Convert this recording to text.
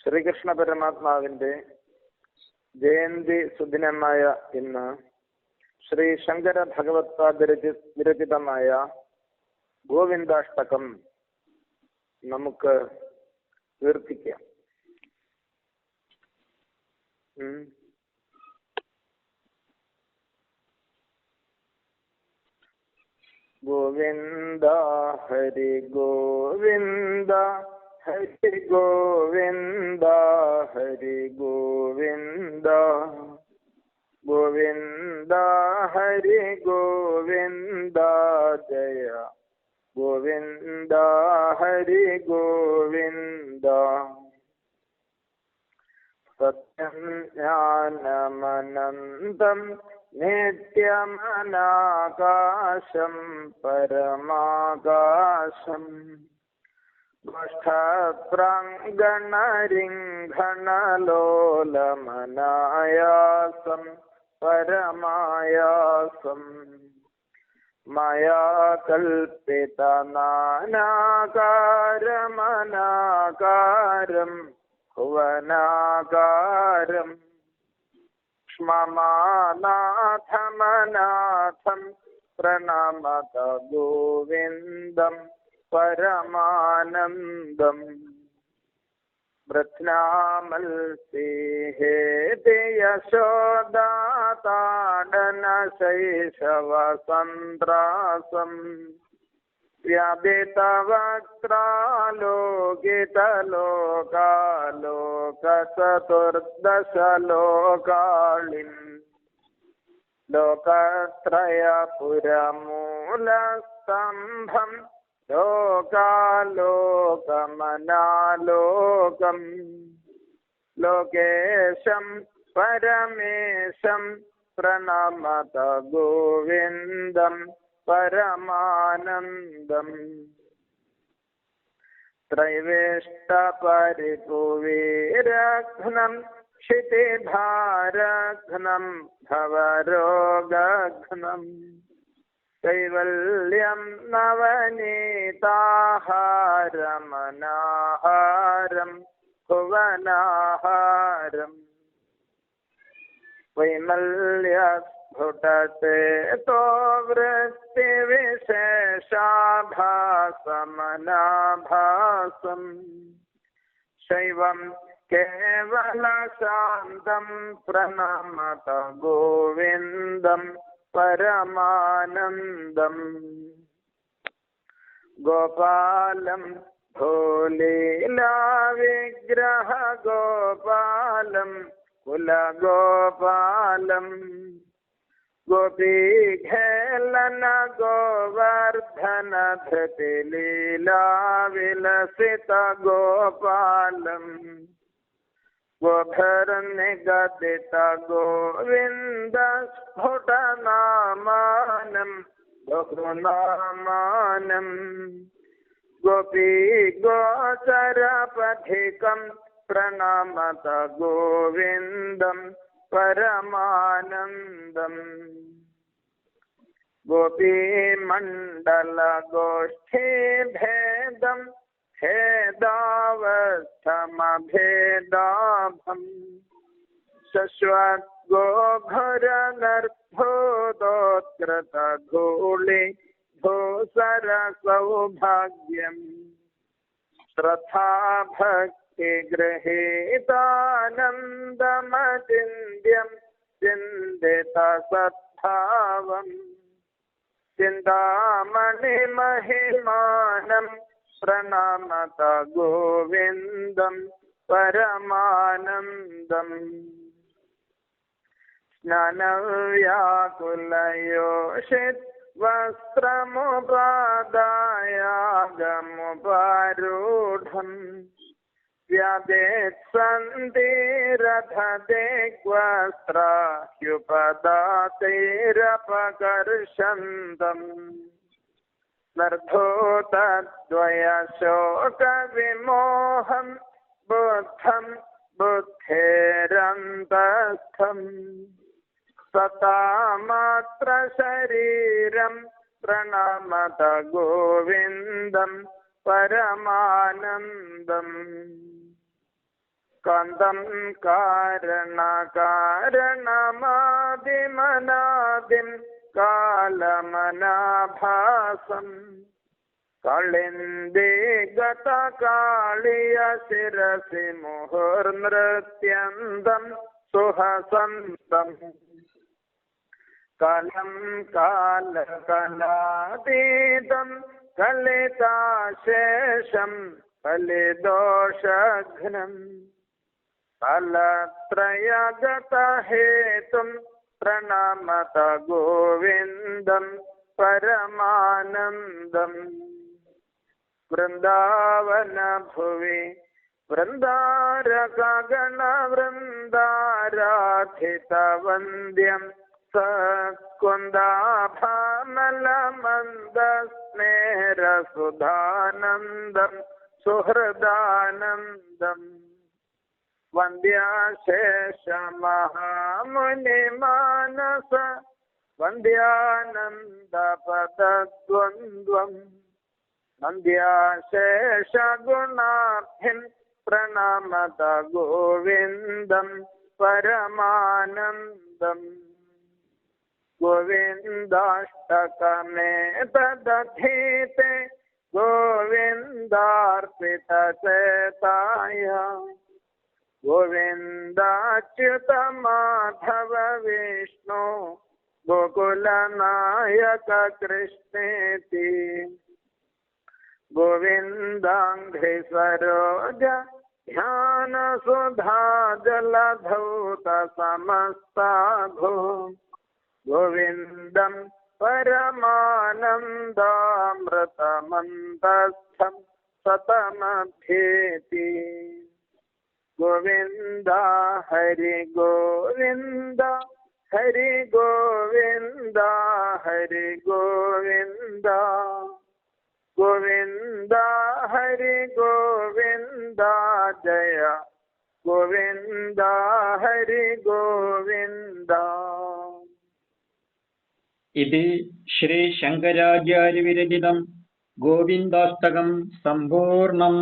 ശ്രീകൃഷ്ണ പരമാത്മാവിന്റെ ജയന്തി സുദിനമായ ഇന്ന് ശ്രീ ശങ്കര ഭഗവത്പാദ രചി- വിരചിതമായ ഗോവിന്ദാഷ്ടകം നമുക്ക് കീർത്തിക്കാം. ഗോവിന്ദ ഹരി ഗോവിന്ദ हरि गोविंद हरि गोविंद। गोविंद, हरि गोविंद, जया। गोविंद, हरि गोविंद। सत्यम ज्ञानमनन्दं, नित्यमनाकाशं, परमाकाशम। पृष्ठप्राङ्गणरिङ्घणलोलमनायासं परमायासं। मया कल्पितनानाकारमनाकारं भुवनाकारम् क्ष्ममानाथमनाथं प्रणमत गोविन्दम् परमानन्दम्। प्रथमामल्सि हे देयशो दाताडनशैशवसन्त्रासं लोकत्रयपुरमूलस्तम्भम् लोकालोकमनालोकम्। लोकेशं परमेशं प्रणमत गोविन्दं परमानन्दम्। त्रैवेष्टपरिपुवीरघ्नं क्षितिभारघ्नं भवरोगघ्नम् कैवल्यं नवनीताहारमनाहारं भुवनाहारम् वैमल्यस्फुटते तो वृत्तिविशेषाभासमनाभासम् शैवं केवलशान्तं प्रणमत गोविन्दं परमानन्दम्। गोपालं भोलीलाविग्रह गोपालं कुलगोपालम्। गोपीखेलन गोवर्धन धृतिलीला विलसित गोपालम्। गोधर्निगदित गोविन्द स्फुटनामानम् बहुनामानम् गोपी गोचरपथिकम् प्रणमत गोविन्दम् परमानन्दम् गोपीमण्डलगोष्ठीभेदम् भेदावस्थमभेदाभम् शश्वद्गोघुरनर्भोदोत्कृतधूलि धूसरसौभाग्यम् श्रथा भक्तिगृहीतानन्दमचिन्त्यम् चिन्तितसद्भावम् चिन्तामणिमहिमानम् प्रणमत गोविन्दम् परमानन्दम्। स्नानव्याकुलयोषित् वस्त्रमुपादायागमुपारूढम् व्यदेत्सन्धिरथदिग्वस्त्राह्युपदातैरपकर्षन्तम् ർദ്ധോതദ്വയശോകവിമോഹം ബുദ്ധം ബുദ്ധേരന്തസ്ഥം സതാമാത്ര ശരീരം പ്രണമത ഗോവിന്ദം പരമാനന്ദം. കന്തം കാരണ കാരണമാതിമനാദിം കാലമനാഭാസം കളിന്തേ ഗത കാളിയ ശിരസി മുഹുർ നൃത്യന്തം സുഹസന്തം. കലം കാല കലാതീതം കലിതാശേഷം കലിദോഷഘ്നം കലത്രയഗത ഹേതും പ്രണമത ഗോവിന്ദം പരമാനന്ദം വൃന്ദാവനഭുവി വൃന്ദാരകഗണവൃന്ദാരാധിതവന്ദ്യം സകുന്ദാഭാമലമന്ദസ്നേരസുധാനന്ദം സുഹൃദാനന്ദം वन्द्याशेषमहामुनिमानस। वन्द्यानन्दपदद्वन्द्वम्। वन्द्याशेषगुणाभिम् प्रणमत गोविंदम परमानन्दम्। गोविन्दाष्टकमे तदधीते गोविन्दार्पितचेताय। गोविन्दाच्युत माधव विष्णु गोकुलनायक कृष्णेति गोविन्दाङ्घ्रि सरोज ध्यान सुधा जलधौत समस्ताघो गोविन्दं परमानन्दामृतमन्तस्थं सतमभ्येति ഗോവിന്ദ ഹരി ഗോവിന്ദ ഹരി ഗോവിന്ദ ഹരി ഗോവിന്ദ. ഗോവിന്ദ ഹരി ഗോവിന്ദ ജയ. ഗോവിന്ദ ഹരി ഗോവിന്ദ. ഇത് ശ്രീ ശങ്കരാചാര്യ വിരചിതം ഗോവിന്ദാഷ്ടകം സമ്പൂർണം.